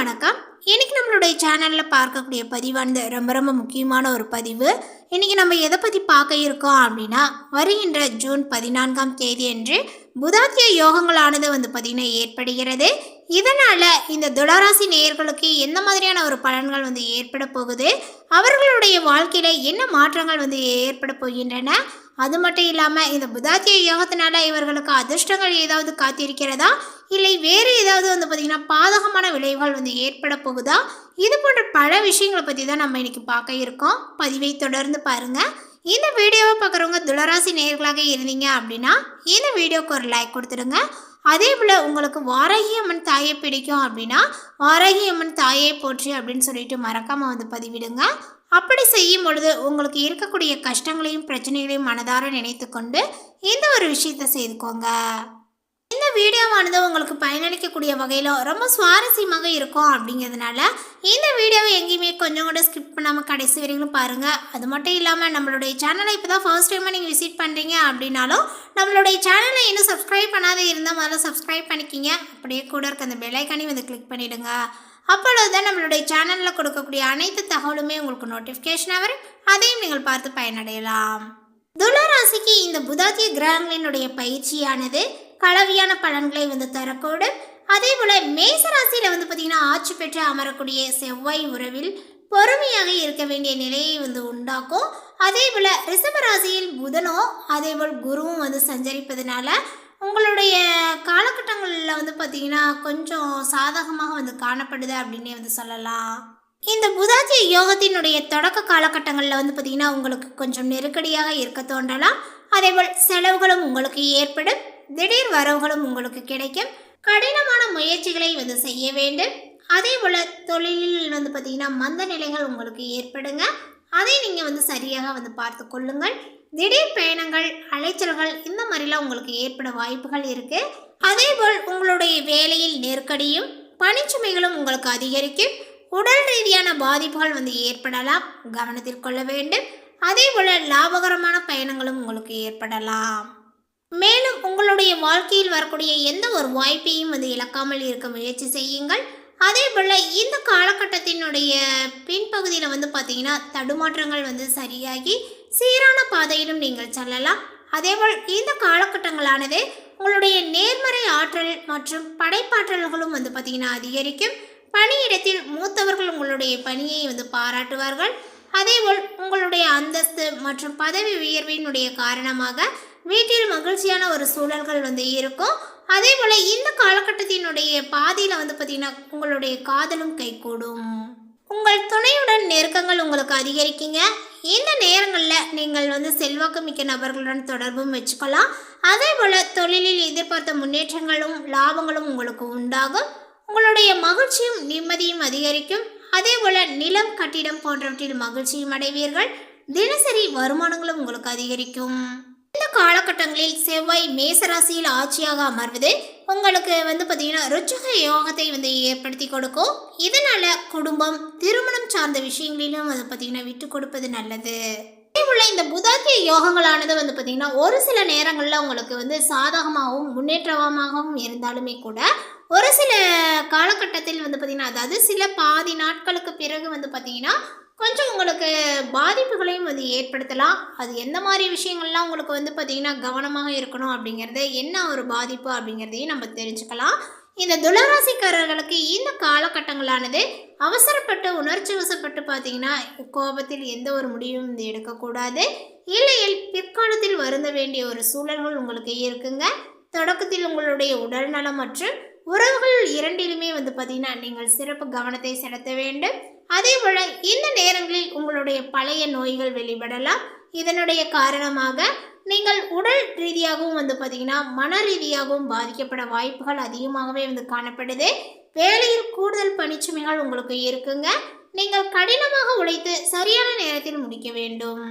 வணக்கம். இன்னைக்கு நம்மளுடைய சேனலில் பார்க்கக்கூடிய பதிவானது ரொம்ப ரொம்ப முக்கியமான ஒரு பதிவு. இன்னைக்கு நம்ம எதை பற்றி பார்க்க இருக்கோம் அப்படின்னா வருகின்ற ஜூன் பதினான்காம் தேதி அன்று புதாத்திய யோகங்களானது வந்து பார்த்திங்கன்னா ஏற்படுகிறது. இதனால் இந்த துளராசி நேயர்களுக்கு எந்த மாதிரியான ஒரு பலன்கள் வந்து ஏற்பட போகுது? அவர்களுடைய வாழ்க்கையில் என்ன மாற்றங்கள் வந்து ஏற்பட போகின்றன? அது மட்டும் இல்லாமல் இந்த புதாத்திய யோகத்தினால இவர்களுக்கு அதிர்ஷ்டங்கள் ஏதாவது காத்திருக்கிறதா? இல்லை வேறு ஏதாவது வந்து பார்த்திங்கன்னா பாதகமான விளைவுகள் வந்து ஏற்பட போகுதா? இது போன்ற பல விஷயங்களை பற்றி தான் நம்ம இன்றைக்கி பார்க்க இருக்கோம். பதிவை தொடர்ந்து பாருங்கள் இந்த வீடியோவை பார்க்குறவங்க துளராசி நேர்களாக இருந்தீங்க அப்படின்னா இந்த வீடியோவுக்கு ஒரு லைக் கொடுத்துடுங்க. அதே போல் உங்களுக்கு வாராகி அம்மன் தாயை பிடிக்கும் அப்படின்னா வாராகி அம்மன் தாயை போற்றி அப்படின்னு சொல்லிட்டு மறக்காமல் வந்து பதிவிடுங்க. அப்படி செய்யும் பொழுது உங்களுக்கு இருக்கக்கூடிய கஷ்டங்களையும் பிரச்சனைகளையும் மனதார நினைத்து கொண்டு இந்த ஒரு விஷயத்தை செய்துக்கோங்க. இந்த வீடியோவானது உங்களுக்கு பயனளிக்கக்கூடிய வகையில் ரொம்ப சுவாரஸ்யமாக இருக்கும் அப்படிங்கிறதுனால இந்த வீடியோவை எங்கேயுமே கொஞ்சம் கூட ஸ்கிப் பண்ணாமல் கடைசி வரைக்கும் பாருங்கள் அது மட்டும் இல்லாமல் நம்மளுடைய சேனலை இப்போ தான் ஃபர்ஸ்ட் டைமாக நீங்கள் விசிட் பண்ணுறீங்க அப்படின்னாலும் நம்மளுடைய சேனலை இன்னும் சப்ஸ்கிரைப் பண்ணாத இருந்தால் முதல்ல சப்ஸ்கிரைப் பண்ணிக்கிங்க. அப்படியே கூட இருக்க அந்த பெல்லைக்கானி வந்து கிளிக் பண்ணிவிடுங்க அப்பொழுது தான் நம்மளுடைய சேனலில் கொடுக்கக்கூடிய அனைத்து தகவலுமே உங்களுக்கு நோட்டிஃபிகேஷனாக வரும். அதையும் நீங்கள் பார்த்து பயனடையலாம். துளராசிக்கு இந்த புதாத்திய கிரகங்களினுடைய பயிற்சியானது கலவையான பலன்களை வந்து தரக்கூடும். அதே போல மேசராசியில வந்து பார்த்தீங்கன்னா ஆட்சி பெற்று அமரக்கூடிய செவ்வாய் உறவில் பொறுமையாக இருக்க வேண்டிய நிலையை வந்து உண்டாக்கும். அதே போல ரிஷபராசியில் புதனோ அதே போல் குருவும் வந்து சஞ்சரிப்பதனால உங்களுடைய காலகட்டங்களில் வந்து பார்த்தீங்கன்னா கொஞ்சம் சாதகமாக வந்து காணப்படுது அப்படின்னே வந்து சொல்லலாம். இந்த புதாஜி யோகத்தினுடைய தொடக்க காலகட்டங்களில் வந்து பார்த்திங்கன்னா உங்களுக்கு கொஞ்சம் நெருக்கடியாக இருக்க தோன்றலாம். அதேபோல் செலவுகளும் உங்களுக்கு ஏற்படும். திடீர் வரவுகளும் உங்களுக்கு கிடைக்கும். கடினமான முயற்சிகளை வந்து செய்ய வேண்டும். அதே போல் தொழிலில் வந்து பார்த்திங்கன்னா மந்த நிலைகள் உங்களுக்கு ஏற்படுங்க. அதை நீங்கள் வந்து சரியாக வந்து பார்த்து கொள்ளுங்கள். திடீர் பயணங்கள் அலைச்சல்கள் இந்த மாதிரிலாம் உங்களுக்கு ஏற்பட வாய்ப்புகள் இருக்குது அதேபோல் உங்களுடைய வேலையில் நெருக்கடியும் பணிச்சுமைகளும் உங்களுக்கு அதிகரிக்கும். உடல் ரீதியான பாதிப்புகள் வந்து ஏற்படலாம். கவனத்தில் கொள்ள வேண்டும். அதே போல் லாபகரமான பயணங்களும் உங்களுக்கு ஏற்படலாம். மேலும் உங்களுடைய வாழ்க்கையில் வரக்கூடிய எந்த ஒரு வாய்ப்பையும் வந்து இழக்காமல் இருக்க முயற்சி செய்யுங்கள். அதே போல் இந்த காலகட்டத்தினுடைய பின்பகுதியில் வந்து பார்த்தீங்கன்னா தடுமாற்றங்கள் வந்து சரியாகி சீரான பாதையிலும் நீங்கள் செல்லலாம். அதேபோல் இந்த காலகட்டங்களானது உங்களுடைய நேர்மறை ஆற்றல் மற்றும் படைப்பாற்றல்களும் வந்து பார்த்திங்கன்னா அதிகரிக்கும். பணியிடத்தில் மூத்தவர்கள் உங்களுடைய பணியை வந்து பாராட்டுவார்கள். அதேபோல் உங்களுடைய அந்தஸ்து மற்றும் பதவி உயர்வினுடைய காரணமாக வீட்டில் மகிழ்ச்சியான ஒரு சூழல்கள் வந்து இருக்கும். அதே போல் இந்த காலகட்டத்தினுடைய பாதியில் வந்து பார்த்திங்கன்னா உங்களுடைய காதலும் கைகூடும். உங்கள் துணையுடன் நெருக்கங்கள் உங்களுக்கு அதிகரிக்குங்க. இந்த நேரங்களில் நீங்கள் வந்து செல்வாக்கு மிக்க நபர்களுடன் தொடர்பும் வச்சுக்கலாம். அதே போல் தொழிலில் எதிர்பார்த்த முன்னேற்றங்களும் லாபங்களும் உங்களுக்கு உண்டாகும். உங்களுடைய மகிழ்ச்சியும் நிம்மதியும் அதிகரிக்கும். அதே போல் நிலம் கட்டிடம் போன்றவற்றில் மகிழ்ச்சியும் அடைவீர்கள். தினசரி வருமானங்களும் உங்களுக்கு அதிகரிக்கும். இந்த காலகட்டங்களில் செவ்வாய் மேசராசியில் ஆட்சியாக அமர்வது உங்களுக்கு வந்து பார்த்தீங்கன்னா ருச்சக யோகத்தை வந்து ஏற்படுத்தி கொடுக்கும். இதனால குடும்பம் திருமணம் சார்ந்த விஷயங்களிலும் வந்து பார்த்தீங்கன்னா விட்டு கொடுப்பது நல்லது. உள்ள இந்த புதாத்திய யோகங்களானது வந்து பார்த்தீங்கன்னா ஒரு சில நேரங்களில் உங்களுக்கு வந்து சாதகமாகவும் முன்னேற்றமாகவும் இருந்தாலுமே கூட ஒரு சில காலகட்டத்தில் வந்து பார்த்தீங்கன்னா அதாவது சில பாதி நாட்களுக்கு பிறகு வந்து பார்த்தீங்கன்னா கொஞ்சம் உங்களுக்கு பாதிப்புகளையும் வந்து ஏற்படுத்தலாம். அது எந்த மாதிரி விஷயங்கள்லாம் உங்களுக்கு வந்து பார்த்திங்கன்னா கவனமாக இருக்கணும் அப்படிங்கிறது என்ன ஒரு பாதிப்பு அப்படிங்கிறதையும் நம்ம தெரிஞ்சுக்கலாம். இந்த துளராசிக்காரர்களுக்கு இந்த காலகட்டங்களானது அவசரப்பட்டு உணர்ச்சி வசப்பட்டு பார்த்தீங்கன்னா கோபத்தில் எந்த ஒரு முடிவும் வந்து எடுக்கக்கூடாது. இல்லையில் பிற்காலத்தில் வருந்த வேண்டிய ஒரு சூழல்கள் உங்களுக்கு இருக்குங்க. தொடக்கத்தில் உங்களுடைய உடல்நலம் மற்றும் உறவுகள் இரண்டிலுமே வந்து பார்த்திங்கன்னா நீங்கள் சிறப்பு கவனத்தை செலுத்த வேண்டும். அதே போல் இந்த நேரங்களில் உங்களுடைய பழைய நோய்கள் வெளிப்படலாம். இதனுடைய காரணமாக நீங்கள் உடல் ரீதியாகவும் வந்து பார்த்திங்கன்னா மன ரீதியாகவும் பாதிக்கப்பட வாய்ப்புகள் அதிகமாகவே வந்து காணப்படுது. வேலையில் கூடுதல் பணிச்சுமைகள் உங்களுக்கு இருக்குங்க. நீங்கள் கடினமாக உழைத்து சரியான நேரத்தில் முடிக்க வேண்டும்.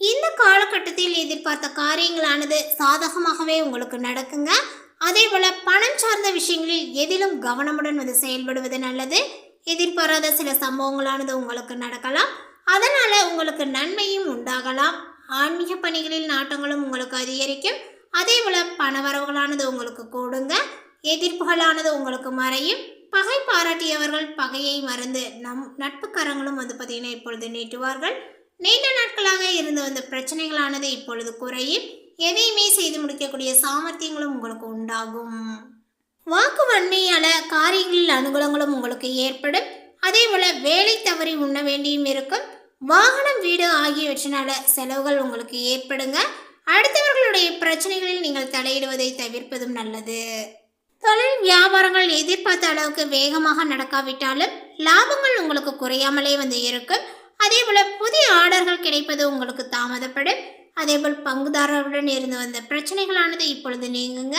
இந்த காலகட்டத்தில் எதிர்பார்த்த காரியங்களானது சாதகமாகவே உங்களுக்கு நடக்குங்க. அதே போல பணம் சார்ந்த விஷயங்களில் எதிலும் கவனமுடன் வந்து செயல்படுவது நல்லது. எதிர்பாராத சில சம்பவங்களானது உங்களுக்கு நடக்கலாம். அதனால உங்களுக்கு நன்மையும் உண்டாகலாம். ஆன்மீக பணிகளில் நாட்டங்களும் உங்களுக்கு அதிகரிக்கும். அதே போல பணவரவுகளானது உங்களுக்கு கூடுங்க. எதிர்ப்புகளானது உங்களுக்கு மறையும். பகை பாராட்டியவர்கள் பகையை மறந்து நம் நட்புக்காரங்களும் வந்து பார்த்தீங்கன்னா இப்பொழுது நீட்டுவார்கள். நீண்ட நாட்களாக இருந்து வந்த பிரச்சனைகளானது இப்பொழுது குறையும். எதையுமே செய்து முடிக்கக்கூடிய சாமர்த்தியங்களும் உங்களுக்கு உண்டாகும். வாக்கு வன்மையால காரியங்களில் அனுகூலங்களும் உங்களுக்கு ஏற்படும். அதே போல வேலை தவறி உண்ண வேண்டியும் இருக்கும். வாகனம் வீடு ஆகியவற்றினால செலவுகள் உங்களுக்கு ஏற்படுங்க. அடுத்தவர்களுடைய பிரச்சனைகளில் நீங்கள் தலையிடுவதை தவிர்ப்பதும் நல்லது. தொழில் வியாபாரங்கள் எதிர்பார்த்த அளவுக்கு வேகமாக நடக்காவிட்டாலும் லாபங்கள் உங்களுக்கு குறையாமலே வந்து இருக்கும். அதே போல் புதிய ஆர்டர்கள் கிடைப்பது உங்களுக்கு தாமதப்படும். அதேபோல் பங்குதாரருடன் இருந்து வந்த பிரச்சனைகளானது இப்பொழுது நீங்குங்க.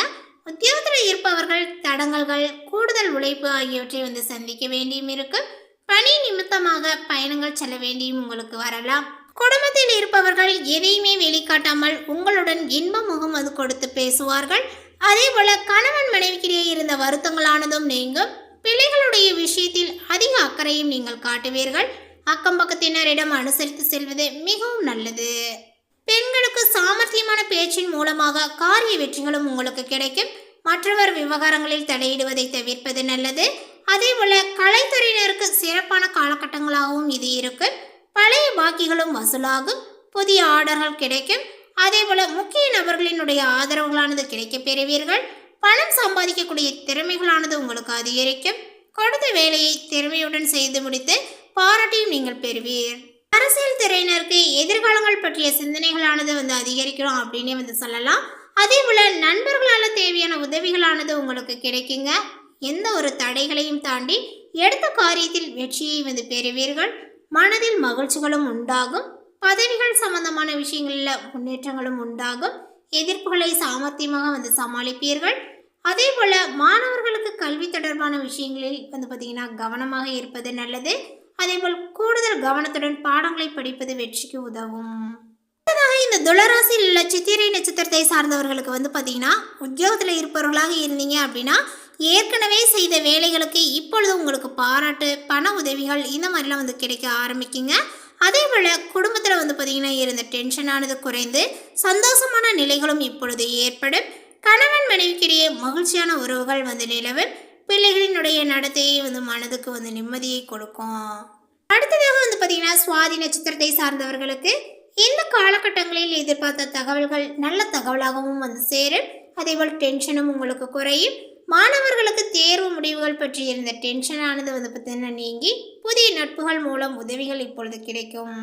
உத்தியோகத்தில் இருப்பவர்கள் தடங்கல்கள் கூடுதல் உழைப்பு ஆகியவற்றை வந்து சந்திக்க வேண்டியும் இருக்கு. பணி நிமித்தமாக பயணங்கள் செல்ல வேண்டியும் உங்களுக்கு வரலாம். குடும்பத்தில் இருப்பவர்கள் எதையுமே வெளிக்காட்டாமல் உங்களுடன் இன்ப முகமது கொடுத்து பேசுவார்கள். அதே போல கணவன் மனைவிக்கிடையே இருந்த வருத்தங்களானதும் நீங்கும். பிள்ளைகளுடைய விஷயத்தில் அதிக அக்கறையும் நீங்கள் காட்டுவீர்கள். அக்கம் பக்கத்தினரிடம் அனுசரித்து செல்வது மிகவும் நல்லது. பெண்களுக்கு சாமர்த்தியமான பேச்சின் மூலமாக காரிய வெற்றிகளும் உங்களுக்கு கிடைக்கும். மற்றவர் விவகாரங்களில் தலையிடுவதை தவிர்ப்பது நல்லது. அதே போல கலைத்துறையினருக்கு சிறப்பான காலகட்டங்களாகவும் இது இருக்கும் பழைய பாக்கிகளும் வசூலாகும். புதிய ஆர்டர்கள் கிடைக்கும். அதே போல முக்கிய நபர்களினுடைய ஆதரவுகளானது கிடைக்கப் பெறுவீர்கள். பணம் சம்பாதிக்கக்கூடிய திறமைகளானது உங்களுக்கு அதிகரிக்கும். கொடுத்த வேலையை திறமையுடன் செய்து முடித்து பாராட்டையும் நீங்கள் பெறுவீர். அரசியல் துறையினருக்கு எதிர்காலங்கள் பற்றிய சிந்தனைகளானது வந்து அதிகரிக்கிறோம் அப்படின்னே வந்து சொல்லலாம். அதே போல நண்பர்களால் தேவையான உதவிகளானது உங்களுக்கு கிடைக்குங்க. எந்த ஒரு தடைகளையும் தாண்டி எடுத்த காரியத்தில் வெற்றியை வந்து பெறுவீர்கள். மனதில் மகிழ்ச்சிகளும் உண்டாகும். பதவிகள் சம்பந்தமான விஷயங்களில் முன்னேற்றங்களும் உண்டாகும். எதிர்ப்புகளை சாமர்த்தியமாக வந்து சமாளிப்பீர்கள். அதே போல மாணவர்களுக்கு கல்வி தொடர்பான விஷயங்களில் வந்து பார்த்தீங்கன்னா கவனமாக இருப்பது நல்லது. அதேபோல் கூடுதல் கவனத்துடன் பாடங்களை படிப்பது வெற்றிக்கு உதவும். அடுத்ததாக இந்த துளராசியில் உள்ள சித்திரை நட்சத்திரத்தை சார்ந்தவர்களுக்கு வந்து பார்த்தீங்கன்னா உத்தியோகத்தில் இருப்பவர்களாக இருந்தீங்க அப்படின்னா ஏற்கனவே செய்த வேலைகளுக்கு இப்பொழுது உங்களுக்கு பாராட்டு பண உதவிகள் இந்த மாதிரிலாம் வந்து கிடைக்க ஆரம்பிக்குங்க. அதே போல் குடும்பத்தில் வந்து பார்த்தீங்கன்னா இருந்த டென்ஷனானது குறைந்து சந்தோஷமான நிலைகளும் இப்பொழுது ஏற்படும். கணவன் மனைவிக்கிடையே மகிழ்ச்சியான உறவுகள் வந்து நிலவும். பிள்ளைகளினுடைய நடத்தையை வந்து மனதுக்கு வந்து நிம்மதியை கொடுக்கும். அடுத்ததாக வந்து பார்த்தீங்கன்னா சுவாதி நட்சத்திரத்தை சார்ந்தவர்களுக்கு இந்த காலகட்டங்களில் எதிர்பார்த்த தகவல்கள் நல்ல தகவலாகவும் வந்து சேரும். அதேபோல் டென்ஷனும் உங்களுக்கு குறையும். மாணவர்களுக்கு தேர்வு முடிவுகள் பற்றி இருந்த டென்ஷனானது வந்து பார்த்தீங்கன்னா நீங்கி புதிய நட்புகள் மூலம் உதவிகள் இப்பொழுது கிடைக்கும்.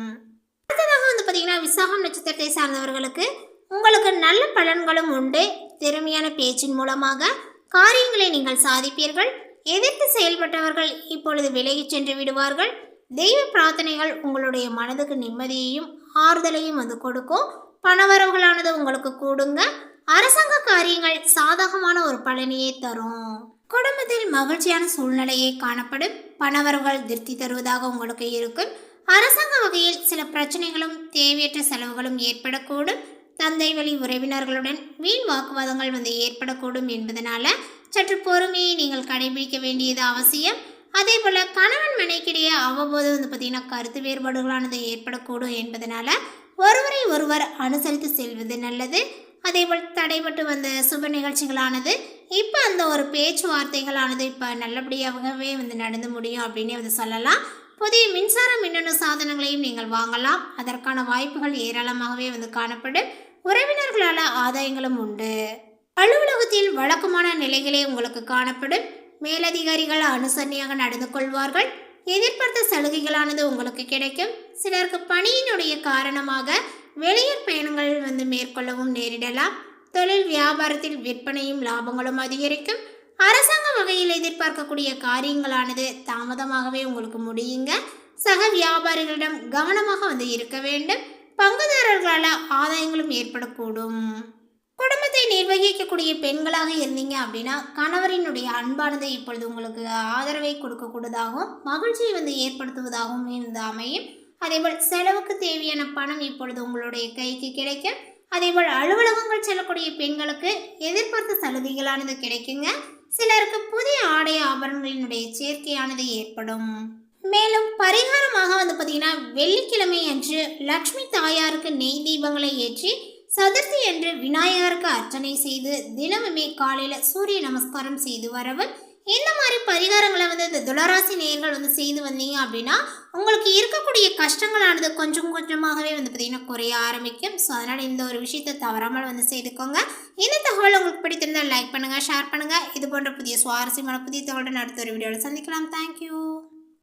அடுத்ததாக வந்து பார்த்தீங்கன்னா விசாகம் நட்சத்திரத்தை சார்ந்தவர்களுக்கு உங்களுக்கு நல்ல பலன்களும் உண்டு. திறமையான பேச்சின் மூலமாக காரியங்களை நீங்கள் சாதிப்பீர்கள். எதிர்த்து செயல்பட்டவர்கள் இப்பொழுது விலகிச் சென்று விடுவார்கள். தெய்வ பிரார்த்தனைகள் உங்களுடைய மனதுக்கு நிம்மதியையும் ஆறுதலையும் அது கொடுக்கும். பணவரவுகளானது உங்களுக்கு கூடுங்க. அரசாங்க காரியங்கள் சாதகமான ஒரு பலனையே தரும். குடும்பத்தில் மகிழ்ச்சியான சூழ்நிலையே காணப்படும். பணவரவுகள் திருப்தி தருவதாக உங்களுக்கு இருக்கும். அரசாங்க வகையில் சில பிரச்சனைகளும் தேவையற்ற செலவுகளும் ஏற்படக்கூடும். தந்தை வழி உறவினர்களுடன் வீண் வாக்குவாதங்கள் வந்து ஏற்படக்கூடும் என்பதனால சற்று பொறுமையை நீங்கள் கடைபிடிக்க வேண்டியது அவசியம். அதே போல் கணவன் மனைக்கிடையே அவ்வப்போது வந்து பார்த்திங்கன்னா கருத்து வேறுபாடுகளானது ஏற்படக்கூடும் என்பதனால ஒருவரை ஒருவர் அனுசரித்து செல்வது நல்லது. அதேபோல் தடைபட்டு வந்த சுப நிகழ்ச்சிகளானது இப்போ அந்த ஒரு பேச்சுவார்த்தைகளானது இப்போ நல்லபடியாகவே வந்து நடந்து முடியும் அப்படின்னே வந்து சொல்லலாம். புதிய மின்சார மின்னணு சாதனங்களையும் நீங்கள் வாங்கலாம். அதற்கான வாய்ப்புகள் ஏராளமாகவே வந்து காணப்படும். உறவினர்களால் ஆதாயங்களும் உண்டு. அலுவலகத்தில் வழக்கமான நிலைகளே உங்களுக்கு காணப்படும். மேலதிகாரிகள் அனுசரணையாக நடந்து கொள்வார்கள். எதிர்பார்த்த சலுகைகளானது உங்களுக்கு கிடைக்கும். சிலருக்கு பணியினுடைய காரணமாக வெளியூர் பயணங்கள் வந்து மேற்கொள்ளவும் நேரிடலாம். தொழில் வியாபாரத்தில் விற்பனையும் லாபங்களும் அதிகரிக்கும். அரசாங்க வகையில் எதிர்பார்க்கக்கூடிய காரியங்களானது தாமதமாகவே உங்களுக்கு முடியுங்க. சக வியாபாரிகளிடம் கவனமாக வந்து இருக்க வேண்டும். பங்குதாரர்களால் ஆதாயங்களும் ஏற்படக்கூடும். குடும்பத்தை நிர்வகிக்கக்கூடிய பெண்களாக இருந்தீங்க அப்படின்னா கணவரினுடைய அன்பானது இப்பொழுது உங்களுக்கு ஆதரவை கொடுக்கக்கூடியதாகவும் மகிழ்ச்சியை வந்து ஏற்படுத்துவதாகவும் இருந்து அமையும். அதேபோல் செலவுக்கு தேவையான பணம் இப்பொழுது உங்களுடைய கைக்கு கிடைக்கும். அதேபோல் அலுவலகங்கள் செல்லக்கூடிய பெண்களுக்கு எதிர்பார்த்த சலுகைகளானது கிடைக்குங்க. சிலருக்கு புதிய ஆடை ஆபரணங்களினுடைய சேர்க்கையானது ஏற்படும். மேலும் பரிகாரமாக வந்து பார்த்தீங்கன்னா வெள்ளிக்கிழமை அன்று லக்ஷ்மி தாயாருக்கு நெய் தீபங்களை ஏற்றி சதுர்த்தி அன்று விநாயகருக்கு அர்ச்சனை செய்து தினமுமே காலையில் சூரிய நமஸ்காரம் செய்து வரவும் இந்த மாதிரி பரிகாரங்களை வந்து இந்த துளராசி நேயர்கள் வந்து செய்து வந்தீங்க அப்படின்னா உங்களுக்கு இருக்கக்கூடிய கஷ்டங்களானது கொஞ்சம் கொஞ்சமாகவே வந்து பார்த்திங்கன்னா குறைய ஆரம்பிக்கும். ஸோ அதனால் இந்த ஒரு விஷயத்தை தவறாமல் வந்து செய்துக்கோங்க. இந்த தகவல் உங்களுக்கு பிடித்திருந்தால் லைக் பண்ணுங்கள் ஷேர் பண்ணுங்கள் இது போன்ற புதிய சுவாரஸ்யமான புதிய தகவலுடன் அடுத்த ஒரு வீடியோவில் சந்திக்கலாம். தேங்க்யூ